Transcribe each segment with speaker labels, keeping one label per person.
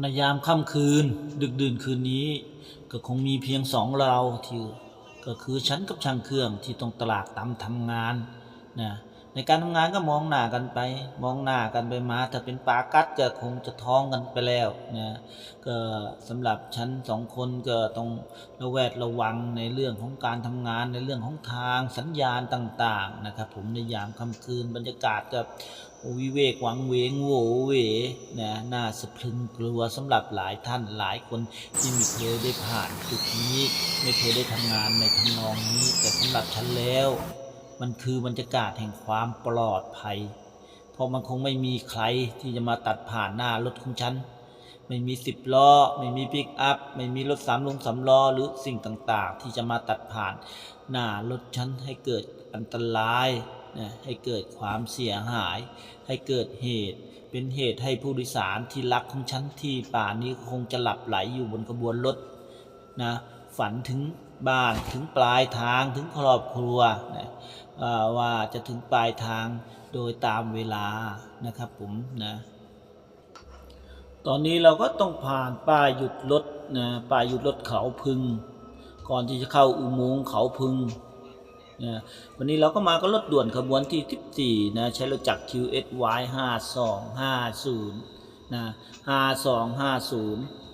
Speaker 1: ในยามค่ำคืน ดึกดื่นคืนนี้ ก็คงมีเพียงสองเราที่ก็คือฉันกับช่างเครื่องที่ต้องตลากตำทำงานนะในการทำงานก็มองหน้ากันไป มองหน้ากันไปมาถ้าเป็นปากัดก็คงจะท้องกันไปแล้วนะก็สำหรับฉันสองคนก็ต้องระแวดระวังในเรื่องของการทำงานในเรื่องของทางสัญญาณต่าง ๆ นะครับ ผมในยามค่ำคืนบรรยากาศก็ วิเวกหวังเวงโวเวนะน่าสะพรึงกลัวสำหรับหลายท่านหลายคนที่ไม่เคยได้ผ่านจุดนี้ไม่เคยได้ทำงานในทำนองนี้ แต่สำหรับฉันแล้ว มันคือบรรยากาศแห่งความปลอดภัย เพราะมันคงไม่มีใครที่จะมาตัดผ่านหน้ารถของฉันไม่มีสิบล้อ ไม่มีปิกอัพ ไม่มีรถสามลงสามล้อ หรือสิ่งต่างๆ ที่จะมาตัดผ่าน หน้ารถฉันให้เกิดอันตราย นะให้เกิดความเสียหาย ให้เกิดเหตุ เป็นเหตุให้ผู้โดยสารที่รักของฉันที่ป่านี้คงจะหลับไหลอยู่บนขบวนรถนะฝันถึงบ้านถึงปลายทางถึงครอบครัวนะว่าจะถึงปลายทางโดยตามเวลานะครับผมนะตอนนี้เราก็ต้องผ่านป้ายหยุดรถนะป้ายหยุดรถเขาพึง ก่อนที่จะเข้าอุโมงค์เขาพึง นะวันนี้เราก็มาก็รถด่วนขบวนที่ 14 นะใช้รถจักร QSY 5250 นะ 5250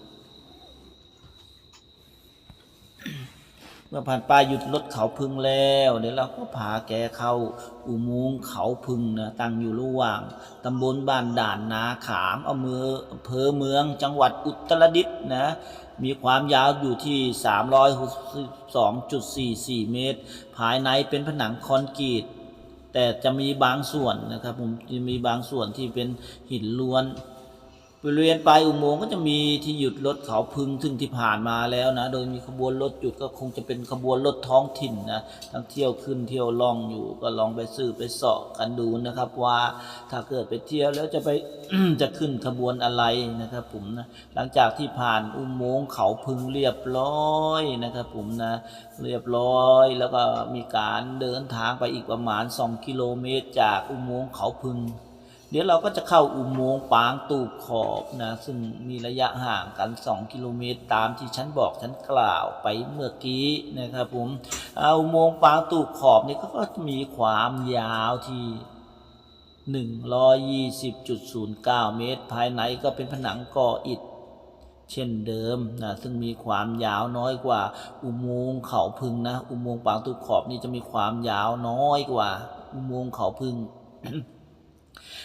Speaker 1: เมื่อผ่านป้ายหยุดรถเขาพึงแล้ว เดี๋ยวเราก็พาแกเข้าอุโมงค์เขาพึงนะตั้งอยู่ระหว่างตำบลบ้านด่านนาขามอำเภออำเภอเมืองจังหวัดอุตรดิตถ์นะมีความยาวอยู่ที่ 362.44 เมตร ภายในเป็นผนังคอนกรีต แต่จะมีบางส่วนนะครับผมจะมีบางส่วนที่เป็นหินล้วน บริเวณปลายอุโมงค์ก็จะมีที่หยุดรถเขาพึงซึ่งที่ผ่านมาแล้วนะ โดยมีขบวนรถหยุดก็คงจะเป็นขบวนรถท้องถิ่นนะทั้งเที่ยวขึ้นเที่ยวล่องอยู่ก็ลองไปซื้อไปสาะกันดูนะครับ ว่าถ้าเกิดไปเที่ยวแล้วจะไปจะขึ้นขบวนอะไรนะครับผมนะหลังจากที่ผ่านอุโมงค์เขาพึงเรียบร้อยนะครับผมนะเรียบร้อยแล้วก็มีการเดินทางไปอีกประมาณ 2 กิโลเมตร จากอุโมงค์เขาพึง เดี๋ยวเราก็จะเข้าอุโมงค์ปางตูบขอบนะซึ่งมีระยะห่างกัน 2 กิโลเมตรตามที่ฉันบอกฉันกล่าวไปเมื่อกี้นะครับผมอุโมงค์ปางตูบขอบนี่ก็ก็มีความยาวที่120.09 เมตร ภายในก็เป็นผนังก่ออิฐเช่นเดิมนะซึ่งมีความยาวน้อยกว่า อุโมงค์เขาพึงนะ อุโมงค์ปางตูบขอบนี่จะมีความยาวน้อยกว่า อุโมงค์เขาพึง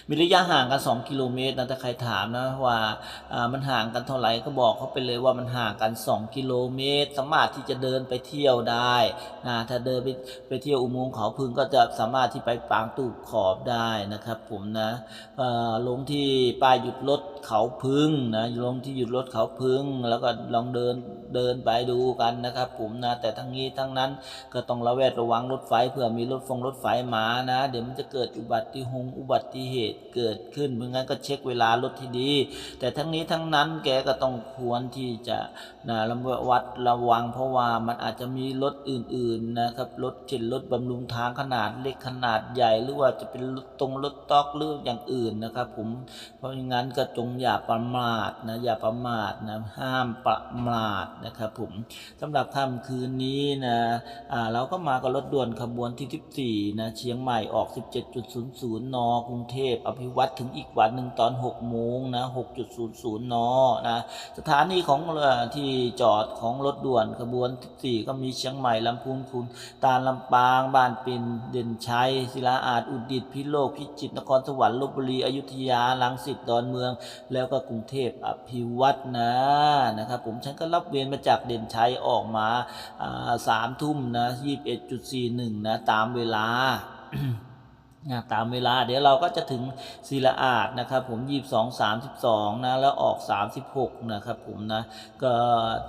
Speaker 1: มีระยะห่างกัน 2 กิโลเมตรนะถ้าใครถามนะว่ามันห่างกันเท่าไหร่ก็บอกเขาไปเลยว่ามันห่างกัน 2 กิโลเมตร สามารถที่จะเดินไปเที่ยวได้นะถ้าเดินไปไปเที่ยวอุโมงค์เขาพึงก็จะสามารถที่ไปปางตูบขอบได้นะครับ ผมนะลงที่ป้ายหยุดรถเขาพึงนะลงที่หยุดรถเขาพึง แล้วก็ลองเดินเดินไปดูกันนะครับ ผมนะแต่ทั้งนี้ทั้งนั้นก็ต้องระแวดระวังรถไฟเผื่อมีรถฟงรถไฟมานะ เดี๋ยวมันจะเกิดอุบัติหงอุบัติเหตุเกิดขึ้นเพราะงั้นก็เช็คเวลารถที่ดี แต่ทั้งนี้ทั้งนั้นแกก็ต้องควรที่จะนะระวัดระวัง เพราะว่ามันอาจจะมีรถอื่นๆนะครับรถเช่นรถบำรุงทางขนาดเล็กขนาดใหญ่หรือว่าจะเป็นรถตรงรถต๊อกหรืออย่างอื่นนะครับผมเพราะงั้นก็จงอย่าประมาทนะอย่าประมาทนะห้ามประมาทนะครับผมสำหรับค่ำคืนนี้นะอ่าเราก็มากับรถด่วนขบวนที่ 14นะเชียงใหม่ออก 17.00 นกรุงเทพ อภิวัตถึงอีกวันหนึ่งตอน6โมงนะ6.00นนะสถานีของที่จอดของรถด่วนขบวน14ก็มีเชียงใหม่ลำพูนคุณตาลลำปางบ้านปินเด่นชัยศิลาอาจอุดิตพิโลกพิจิตรนครสวรรค์ลบบุรีอยุธยาลังสิตดอนเมือง แล้วก็กรุงเทพอภิวัตนะนะครับผมฉันก็รับเวรมาจากเด่นชัยออกมาสามทุ่มนะ21.41นะตามเวลา ตามเวลาเดี๋ยวเราก็จะถึงศิลาอาดนะครับผม22 32นะแล้วออก36นะครับผมนะก็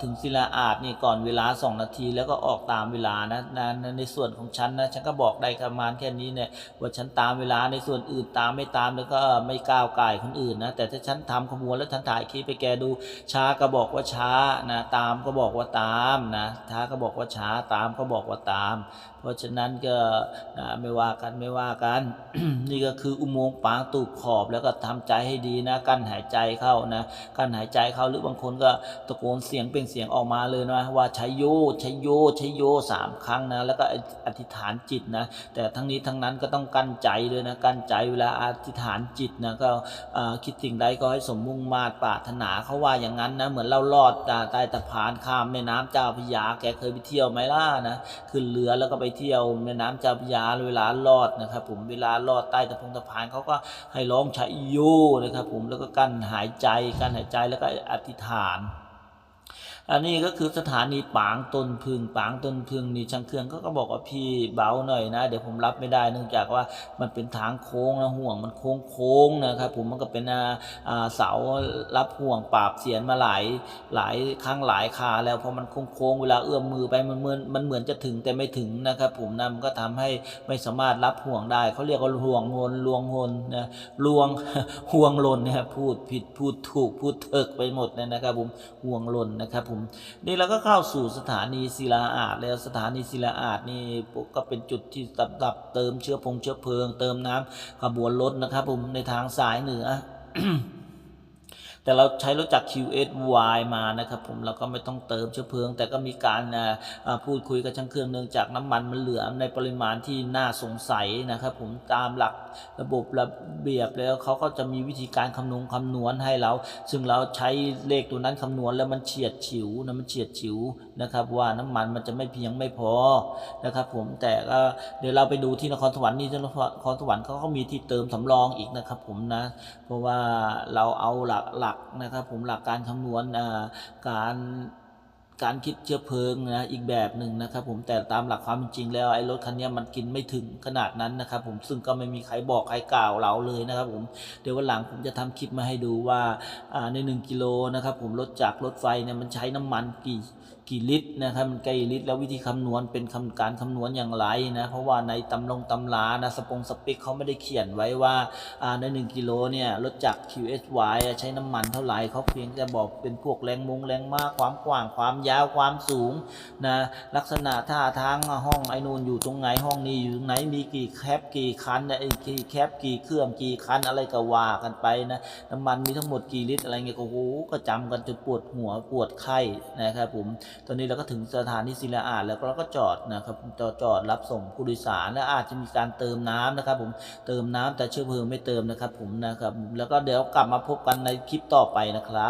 Speaker 1: ถึงศิลาอาดนี่ก่อนเวลา2นาที แล้วก็ออกตามเวลานะนะในส่วนของฉันนะฉันก็บอกได้ประมาณแค่นี้เนี่ยว่าฉันตามเวลาในส่วนอื่นตามไม่ตามแล้วก็ไม่ก้าวไก่ายคนอื่นนะแต่ถ้าฉันทำขบวนแล้วฉันถ่ายคลิปไปแกดูช้าก็บอกว่าช้านะตามก็บอกว่าตามนะช้าก็บอกว่าช้าตามก็บอกว่าตาม เพราะราะฉะนั้นก็นะไม่ว่ากันไม่ว่ากันนี่ก็คืออุโมงค์ปางตูบขอบแล้วก็ทำใจให้ดีนะกั้นหายใจเข้านะกั้นหายใจเข้าหรือบางคนก็ตะโกนเสียงเป็นเสียงออกมาเลยนะว่าใช้โยใช้โยใช้โยสามครั้งนะแล้วก็อธิษฐานจิตนะแต่ทั้งนี้ทั้งนั้นก็ต้องกั้นใจด้วยนะกั้นใจเวลาอธิษฐานจิตนะก็คิดสิ่งใดก็ให้สมมุ่งมาตรปรารถนาเขาว่าอย่างนั้นนะเหมือนเราลอดใต้สะพานข้ามแม่น้ำเจ้าพยาแกเคยไปเที่ยวไหมล่ะนะขึ้นเรือแล้วก็ไปเที่ยวแม่น้ำเจ้าพยาเวลาลอดนะครับผมเวลาลอดใต้ตะพงตะพานเขาก็ให้ร้องชัยโยนะครับผมแล้วก็กั้นหายใจกั้นหายใจแล้วก็อธิษฐาน อันนี้ก็คือสถานีปางต้นพึ่งปางต้นพึ่งนี่ช่างเครื่องก็ก็บอกว่าพี่เบาหน่อยนะ เดี๋ยวผมรับไม่ได้เนื่องจากว่ามันเป็นทางโค้งนะห่วงมันโค้งโค้งๆนะครับผมมันก็เป็นเสารับห่วงปราบเสียนมาหลายหลายครั้งหลายคาแล้วพอมันโค้งโค้งเวลาเอื้อมมือไปมันเหมือนมันเหมือนจะถึงแต่ไม่ถึงนะครับผมนะมันก็ทำให้ไม่สามารถรับห่วงได้เขาเรียกว่าห่วงหนลวงหนนะลวงห่วงหล่นเนี่ยพูดผิดพูดถูกพูดเถิกไปหมดเลยนะครับผมห่วงหล่นนะครับผมนี่เราก็เข้าสู่สถานีศิลาอาดแล้วสถานีศิลาอาดนี่ก็เป็นจุดที่ตับดับเติมเชื้อพงเชื้อเพลิง เติมน้ำขบวนรถนะครับผมในทางสายเหนือ แต่เราใช้รถจาก QSY มานะครับผมเราก็ไม่ต้องเติมเชื้อเพลิง แต่ก็มีการพูดคุยกับช่างเครื่องเนื่องจากน้ำมันมันเหลือในปริมาณที่น่าสงสัยนะครับผมตามหลักระบบระเบียบแล้วเขาก็จะมีวิธีการคำนวณคำนวณให้เรา ซึ่งเราใช้เลขตัวนั้นคำนวณแล้วมันเฉียดฉิวนะมันเฉียดฉิวนะครับ ว่าน้ำมันมันจะไม่เพียงไม่พอนะครับผมแต่ก็เดี๋ยวเราไปดูที่นครสวรรค์นี่ที่นครสวรรค์เขาก็มีที่เติมสำรองอีกนะครับผมนะเพราะว่าเราเอาหลักหลักนะครับผมหลักการคำนวณการ การคิดเชื้อเพลิงนะอีกแบบหนึ่งนะครับ ผมแต่ตามหลักความจริงแล้วไอ้รถคันนี้มันกินไม่ถึงขนาดนั้นนะครับ ผมซึ่งก็ไม่มีใครบอกใครกล่าวเราเลยนะครับ ผมเดี๋ยววันหลังผมจะทำคลิปมาให้ดูว่าใน 1 กิโลนะครับ ผมรถจากรถไฟเนี่ยมันใช้น้ำมันกี่กี่ลิตรนะครับมันกี่ลิตรแล้ววิธีคำนวณเป็นคำการคำนวณอย่างไรนะเพราะว่าในตำลงตำรานะสปงสเปคเขาไม่ได้เขียนไว้ว่าอ่าใน1กิโลเนี่ยรถจาก QSY ใช้น้ำมันเท่าไหร่เขาเพียงแต่บอกเป็นพวกแรงมงแรงมากความกว้างความยยาวความสูงนะลักษณะท่าทางห้องไอ้นูนอยู่ตรงไหนห้องนี้อยู่ตรงไหนมีกี่แคปกี่คันนะไอ้กี่แคปกี่เครื่องกี่คันอะไรก็ว่ากันไปนะน้ำมันมีทั้งหมดกี่ลิตรอะไรเงี้ยก็โอ้โหก็จำกันจนปวดหัวปวดไข้นะครับผมตอนนี้เราก็ถึงสถานีศิลาอาดแล้วเราก็จอดนะครับจอดจอดรับส่งผู้โดยสารและอาจจะมีการเติมน้ำนะครับ ผมเติมน้ำแต่เชื้อเพลิงไม่เติมนะครับ ผมนะครับแล้วก็เดี๋ยวกลับมาพบกันในคลิปต่อไปนะครับ